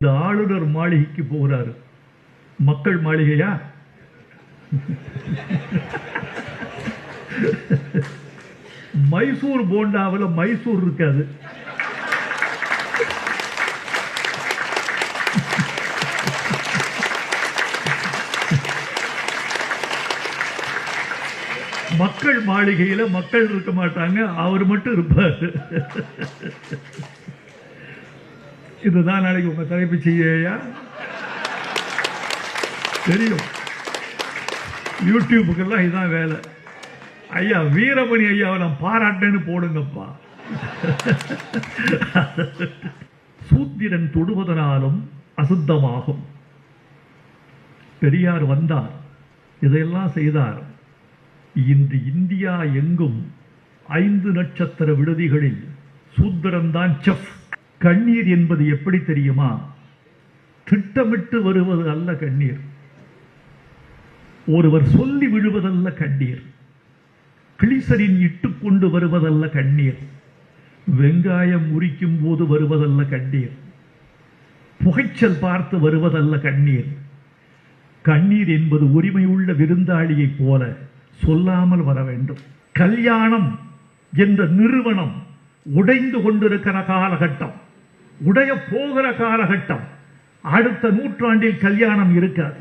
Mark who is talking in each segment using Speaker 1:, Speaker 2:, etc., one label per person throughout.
Speaker 1: இந்த ஆளுநர் மாளிகைக்கு போகிறாரு மக்கள் மாளிகையா? மைசூர் போண்டாவில் மைசூர் இருக்காது. மக்கள் மாளிகையில மக்கள் இருக்க மாட்டாங்க அவர் மட்டும் இருப்பார். இதுதான் நாளைக்கு உங்க தலைப்பு செய்யா தெரியும். யூடியூபுக்கெல்லாம் இதுதான் வேலை. ஐயா வீரமணி ஐயாவை நான் பாராட்டேன்னு போடுங்கப்பா. சூத்திரன் தொடுவதனாலும் அசுத்தமாகும். பெரியார் வந்தார். இதையெல்லாம் செய்தார். இன்று இந்தியா எங்கும் ஐந்து நட்சத்திர விடுதிகளில் சூத்திரன்தான் செஃப். கண்ணீர் என்பது எப்படி தெரியுமா? திட்டமிட்டு வருவது அல்ல கண்ணீர். ஒருவர் சொல்லி விழுவதல்ல கண்ணீர். கிளிசரின் இட்டுக்கொண்டு வருவதல்ல கண்ணீர். வெங்காயம் உரிக்கும் போது வருவதல்ல கண்ணீர். புகைச்சல் பார்த்து வருவதல்ல கண்ணீர். கண்ணீர் என்பது உரிமையுள்ள விருந்தாளியைப் போல சொல்லாமல் வர வேண்டும். கல்யாணம் என்ற நிறுவனம் உடைந்து கொண்டிருக்கிற காலகட்டம். உடைய போகிற காலகட்டம். அடுத்த நூற்றாண்டில் கல்யாணம் இருக்காது.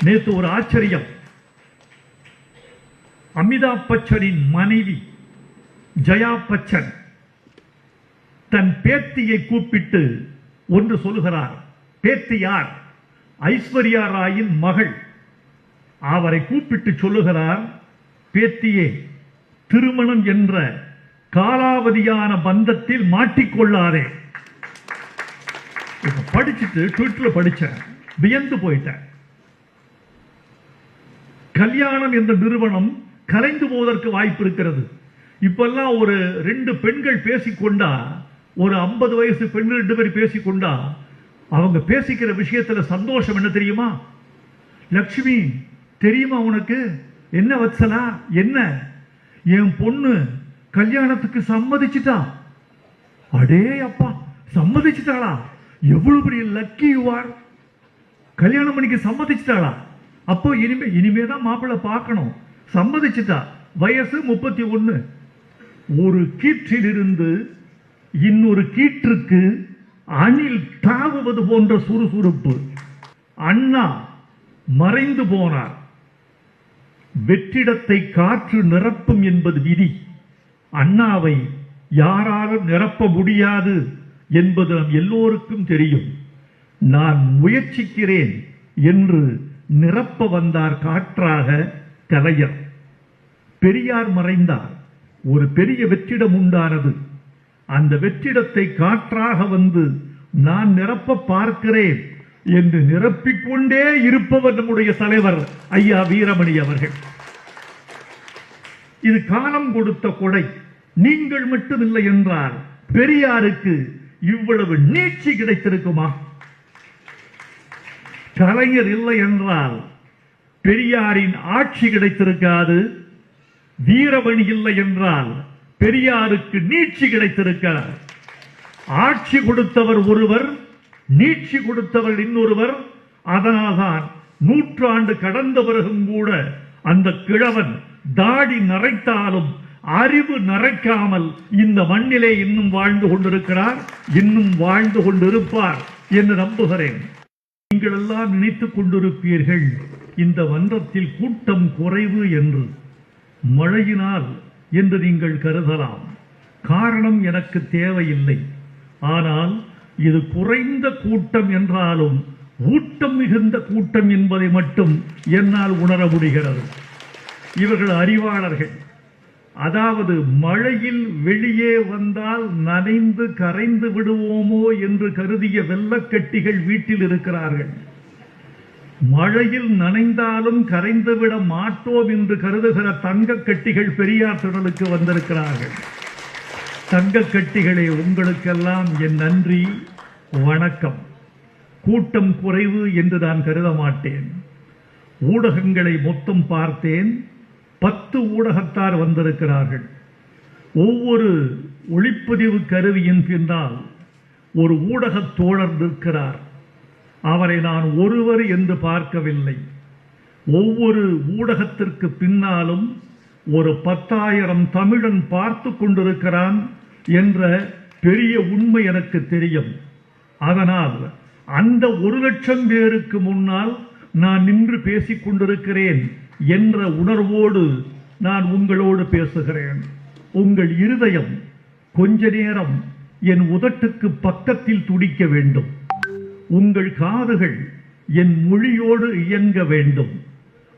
Speaker 1: நேற்று ஒரு ஆச்சரியம். அமிதாப் பச்சனின் மனைவி ஜயா பச்சன் தன் பேத்தியை கூப்பிட்டு ஒன்று சொல்லுகிறார். பேத்தியார் ஐஸ்வர்யா ராயின் மகள். அவரை கூப்பிட்டு சொல்லுகிறார் பேத்தியே திருமணம் என்ற காலாவதியான பந்தத்தில் மாட்டிக்கொள்ளாதே. படிச்சுட்டு ட்விட்டர்ல படிச்சேன். வியந்து போயிட்டேன். கல்யாணம் என்ற நிறுவனம் கலைந்து போவதற்கு வாய்ப்பு இருக்கிறது. இப்பெல்லாம் ஒரு ரெண்டு பெண்கள் பேசிக்கொண்டா ஒரு ஐம்பது வயசு பெண்கள் ரெண்டு பேர் பேசிக்கொண்டா அவங்க பேசிக்கிற விஷயத்துல சந்தோஷம் என்ன தெரியுமா? லக்ஷ்மி தெரியுமா உனக்கு? என்ன வத்சலா? என்ன? என் பொண்ணு கல்யாணத்துக்கு சம்மதிச்சிட்டா? அடே அப்பா சம்மதிச்சிட்டாளா? எவ்வளவு பெரிய லக்கி யுவார் கல்யாணம் பண்ணிக்க சம்மதிச்சிட்டாளா? அப்போ இனிமே இனிமே தான் மாப்பிள்ளை பார்க்கணும். சம்மதிச்சிட்டா. வயசு முப்பத்தி ஒன்று ஒரு கீற்றிலிருந்து இன்னொரு கீற்றுக்கு அணில் தாவுவது போன்ற சுறுசுறுப்பு. அண்ணா மறைந்து போனார். வெற்றிடத்தை காற்று நிரப்பும் என்பது விதி. அண்ணாவை யாராலும் நிரப்ப முடியாது என்பது நம் எல்லோருக்கும் தெரியும். நான் முயற்சிக்கிறேன் என்று நிரப்ப வந்தார் காற்றாக கலைஞர். பெரியார் மறைந்தார். ஒரு பெரிய வெற்றிடம் உண்டானது. அந்த வெற்றிடத்தை காற்றாக வந்து நான் நிரப்ப பார்க்கிறேன் என்று நிரப்பிக்கொண்டே இருப்பவர் நம்முடைய தலைவர் ஐயா வீரமணி அவர்கள். இது காலம் கொடுத்த கொடை. நீங்கள் மட்டுமில்லை என்றால் பெரியாருக்கு இவ்வளவு நீட்சி கிடைத்திருக்குமா? கலைஞர் இல்லை என்றால் பெரியாரின் ஆட்சி கிடைத்திருக்காது. வீரமணி இல்லை என்றால் பெரியாருக்கு நீட்சி கிடைத்திருக்காது. ஆட்சி கொடுத்தவர் ஒருவர் நீட்சி கொடுத்தவர் இன்னொருவர். அதனால்தான் நூற்றாண்டு கடந்த பிறகும் கூட அந்த கிழவன் தாடி நரைத்தாலும் அறிவு நரைக்காமல் இந்த மண்ணிலே இன்னும் வாழ்ந்து கொண்டிருக்கிறார் இன்னும் வாழ்ந்து கொண்டிருப்பார் என்று நம்புகிறேன். நீங்கள் எல்லாம் நினைத்துக் கொண்டிருப்பீர்கள் இந்த மன்றத்தில் கூட்டம் குறைவு என்று. மழையினால் என்று நீங்கள் கருதலாம். காரணம் எனக்கு தேவையில்லை. ஆனால் இது குறைந்த கூட்டம் என்றாலும் ஊட்டம் மிகுந்த கூட்டம் என்பதை மட்டும் என்னால் உணர முடிகிறது. இவர்கள் அறிவாளர்கள். அதாவது மழையில் வெளியே வந்தால் நனைந்து கரைந்து விடுவோமோ என்று கருதிய வெள்ளக்கட்டிகள் வீட்டில் இருக்கிறார்கள். மழையில் நனைந்தாலும் கரைந்து விட மாட்டோம் என்று கருதுகிற தங்க கட்டிகள் பெரியார் திடலுக்கு வந்திருக்கிறார்கள். தங்க கட்டிகளே உங்களுக்கெல்லாம் என் நன்றி வணக்கம். கூட்டம் குறைவு என்று நான் கருத மாட்டேன். ஊடகங்களை மொத்தம் பார்த்தேன். பத்து ஊடகத்தார் வந்திருக்கிறார்கள். ஒவ்வொரு ஒளிப்பதிவு கருவியின் பின்னால் ஒரு ஊடகத் தோழர் நிற்கிறார். அவரை நான் ஒருவர் என்று பார்க்கவில்லை. ஒவ்வொரு ஊடகத்திற்கு பின்னாலும் ஒரு பத்தாயிரம் தமிழன் பார்த்து கொண்டிருக்கிறான் என்ற பெரிய உண்மை எனக்கு தெரியும். அதனால் அந்த ஒரு லட்சம் பேருக்கு முன்னால் நான் நின்று பேசிக் கொண்டிருக்கிறேன். என்ற உணர்வோடு நான் உங்களோடு பேசுகிறேன். உங்கள் இருதயம் கொஞ்ச நேரம் என் உதட்டுக்கு பக்கத்தில் துடிக்க வேண்டும். உங்கள் காதுகள் என் மொழியோடு இயங்க வேண்டும்.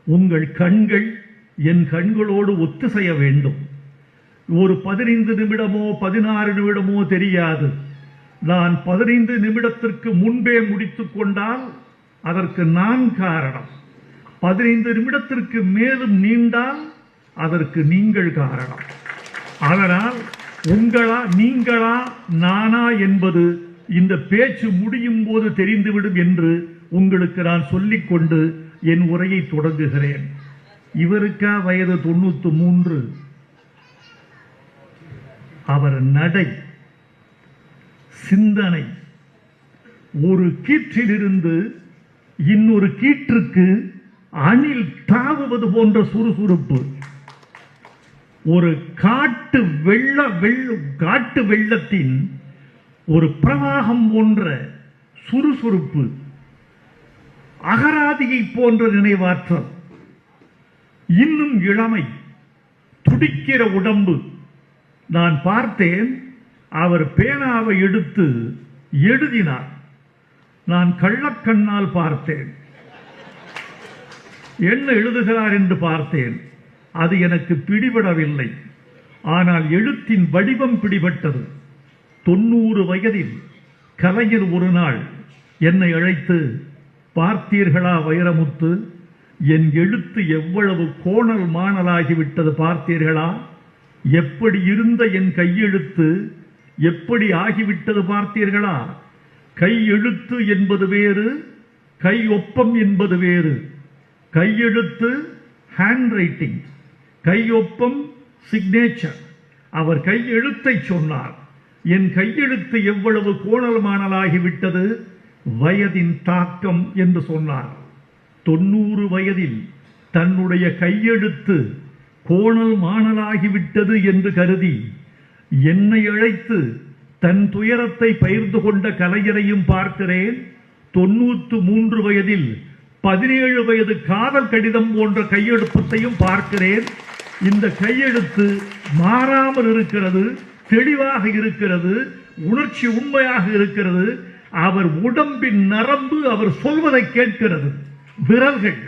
Speaker 1: உங்கள் கண்கள் என் கண்களோடு ஒத்துசைய வேண்டும். ஒரு பதினைந்து நிமிடமோ பதினாறு நிமிடமோ தெரியாது. நான் பதினைந்து நிமிடத்திற்கு முன்பே முடித்து கொண்டால் அதற்கு நான் காரணம். பதினைந்து நிமிடத்திற்கு மேலும் நீண்டால் அதற்கு நீங்கள் காரணம். அதனால் உங்களா நீங்களா நானா என்பது இந்த பேச்சு முடியும் போது தெரிந்துவிடும் என்று உங்களுக்கு நான் சொல்லிக்கொண்டு என் உரையை தொடங்குகிறேன். இவருக்கா வயது தொண்ணூத்து மூன்று? அவர் நடை சிந்தனை ஒரு கீற்றிலிருந்து இன்னொரு கீற்றுக்கு அணில் தாவுவது போன்ற சுறுசுறுப்பு. ஒரு காட்டு வெள்ள வெள்ள காட்டு வெள்ளத்தின் ஒரு பிரவாகம் போன்ற சுறுசுறுப்பு. அகராதியை போன்ற நினைவாற்றல். இன்னும் இளமை. துடிக்கிற உடம்பு. நான் பார்த்தேன் அவர் பேனாவை எடுத்து எழுதினார். நான் கள்ளக்கண்ணால் பார்த்தேன். என்ன எழுதுகிறார் என்று பார்த்தேன். அது எனக்கு பிடிபடவில்லை. ஆனால் எழுத்தின் வடிவம் பிடிபட்டது. தொண்ணூறு வயதில் கலைஞர் ஒரு நாள் என்னை அழைத்து பார்த்தீர்களா வைரமுத்து என் எழுத்து எவ்வளவு கோணல் மாணலாகிவிட்டது பார்த்தீர்களா? எப்படி இருந்த என் கையெழுத்து? எப்படி ஆகிவிட்டது பார்த்தீர்களா? கையெழுத்து என்பது வேறு கையொப்பம் என்பது வேறு. கையெழுத்து ஹேண்ட் ரைட்டிங் கையொப்பம் சிக்னேச்சர் அவர் கையெழுத்தை சொன்னார். என் கையெழுத்து எவ்வளவு கோணல் மாணலாகிவிட்டது வயதின் தாக்கம் என்று சொன்னார். தொண்ணூறு வயதில் தன்னுடைய கையெழுத்து கோணல் மாணலாகிவிட்டது என்று கருதி என்னை அழைத்து தன் துயரத்தை பகிர்ந்து கொண்ட கலைஞரையும் பார்க்கிறேன். தொண்ணூற்று மூன்று வயதில் பதினேழு வயது காதல் கடிதம் போன்ற கையெழுத்தையும் பார்க்கிறேன். இந்த கையெழுத்து மாறாமல் இருக்கிறது தெளிவாக இருக்கிறது உணர்ச்சி உண்மையாக இருக்கிறது. அவர் உடம்பின் நரம்பு அவர் சொல்வதை கேட்கிறது. விரல்கள்.